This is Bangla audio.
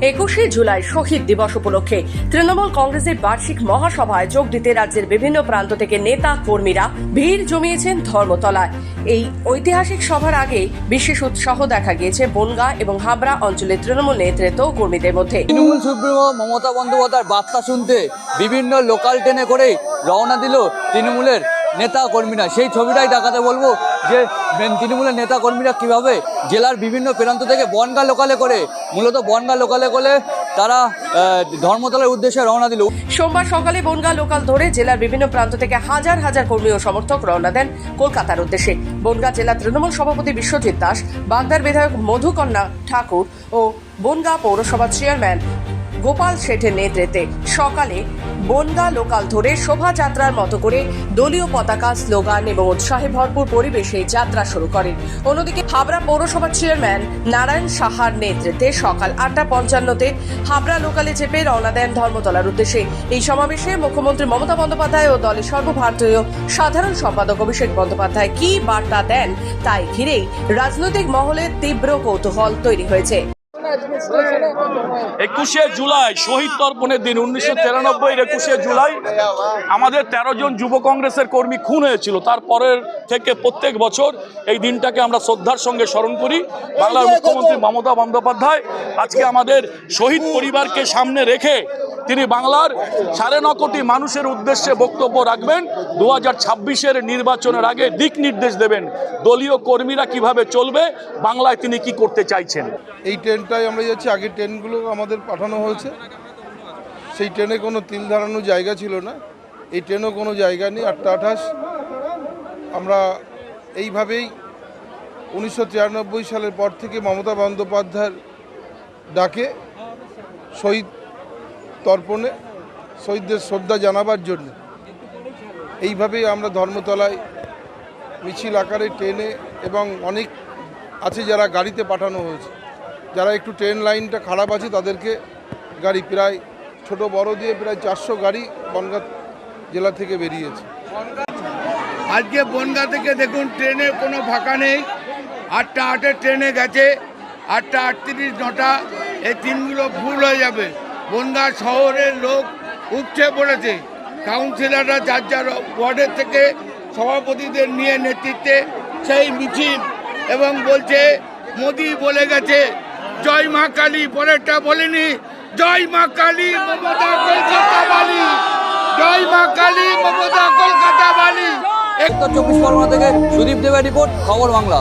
একুশে জুলাই শহীদ দিবস উপলক্ষে তৃণমূল কংগ্রেসের বার্ষিক মহাসভায় যোগ দিতে রাজ্যের বিভিন্ন প্রান্ত থেকে নেতা কর্মীরা ভিড় জমিয়েছেন ধর্মতলায়। এই ঐতিহাসিক সভার আগে বিশেষ উৎসাহ দেখা গিয়েছে বনগাঁ এবং হাবড়া অঞ্চলের তৃণমূল নেতৃত্ব কর্মীদের মধ্যে। তৃণমূল সুপ্রিমো মমতা বন্দ্যোপাধ্যায়ের বার্তা শুনতে বিভিন্ন লোকাল ট্রেনে করে রওনা দিল তৃণমূলের নেতা কর্মীরা, সেই ছবিটাই দেখাতে বলব যে তৃণমূলের নেতা কর্মীরা কীভাবে জেলার বিভিন্ন প্রান্ত থেকে বনগা লোকালে করে, মূলত বনগা লোকালে করে তারা ধর্মতলার উদ্দেশ্যে রওনা দিল। সোমবার সকালে বনগাঁ লোকাল ধরে জেলার বিভিন্ন প্রান্ত থেকে হাজার হাজার কর্মী ও সমর্থক রওনা দেন কলকাতার উদ্দেশ্যে। বনগাঁ জেলা তৃণমূল সভাপতি বিশ্বজিৎ দাস, বাগদার বিধায়ক মধুকন্যা ঠাকুর ও বনগাঁ পৌরসভার চেয়ারম্যান গোপাল শেঠের নেতৃত্বে সকালে বনগাঁ লোকাল ধরে শোভাযাত্রার মতো করে দলীয় পতাকা, স্লোগান এবং উৎসাহে ভরপুর পরিবেশে যাত্রা শুরু করেন। অন্যদিকে হাবড়া পৌরসভার চেয়ারম্যান নারায়ণ সাহার নেতৃত্বে সকাল আটটা পঞ্চান্নতে হাবড়া লোকালে চেপে রওনা দেন ধর্মতলার উদ্দেশ্যে। এই সমাবেশে মুখ্যমন্ত্রী মমতা বন্দ্যোপাধ্যায় ও দলের সর্বভারতীয় সাধারণ সম্পাদক অভিষেক বন্দ্যোপাধ্যায় কি বার্তা দেন তাই ঘিরেই রাজনৈতিক মহলে তীব্র কৌতূহল তৈরি হয়েছে। একুশে জুলাই, শহীদ তর্পণের দিন, উনিশশো তিরানব্বই একুশে জুলাই, আমাদের তেরো জন যুব কংগ্রেসের কর্মী খুন হয়েছিল। তারপরের থেকে প্রত্যেক বছর এই দিনটাকে আমরা শ্রদ্ধার সঙ্গে স্মরণ করি। বাংলার মুখ্যমন্ত্রী মমতা বন্দ্যোপাধ্যায় আজকে আমাদের শহীদ পরিবারকে সামনে রেখে তিনি বাংলার সাড়ে ন কোটি মানুষের উদ্দেশ্যে বক্তব্য রাখবেন। দু হাজার ছাব্বিশের নির্বাচনের আগে দিক নির্দেশ দেবেন, দলীয় কর্মীরা কীভাবে চলবে, বাংলায় তিনি কি করতে চাইছেন? এই ট্রেনটাই আমরা যাচ্ছি, আগের ট্রেনগুলো আমাদের পাঠানো হয়েছে। সেই ট্রেনে কোনো তিল ধারানোর জায়গা ছিল না। এই ট্রেনও কোনো জায়গা নেই, আটটা আঠাশ। আমরা এইভাবেই উনিশশো তিরানব্বই সালের পর থেকে মমতা বন্দ্যোপাধ্যায়ের ডাকে শহীদ তর্পণে শহীদদের শ্রদ্ধা জানাবার জন্য। এইভাবেই আমরা ধর্মতলায় মিছিল আকারে ট্রেনে এবং অনেক আছে যারা গাড়িতে পাঠানো হয়েছে। যারা একটু ট্রেন লাইনটা খারাপ আছে তাদেরকে গাড়ি প্রায় ছোট বড় দিয়ে প্রায় চারশো গাড়ি বনগাঁ জেলা থেকে বেরিয়েছে। আজকে বনগা থেকে দেখুন, ট্রেনে কোনো ফাঁকা নেই। আটটা আটের ট্রেনে গেছে, আটটা আটত্রিশ নটা, এই তিনগুলো ফুল হয়ে যাবে। বনগা শহরের লোক উঠছে পড়েছে। কাউন্সিলররা যার যার ওয়ার্ডের থেকে সভাপতিদের নিয়ে নেতৃত্বে সেই মিছিল এবং বলছে, মোদি বলে গেছে, জয় মা কালী, পরেরটা বলেনি, জয় মা কালী, মমতা কলকাতা বালি জয় মা কালী, মমতা কলকাতা বালি উত্তর চব্বিশ পরগনা থেকে সুদীপ দেবের রিপোর্ট, খবর বাংলা।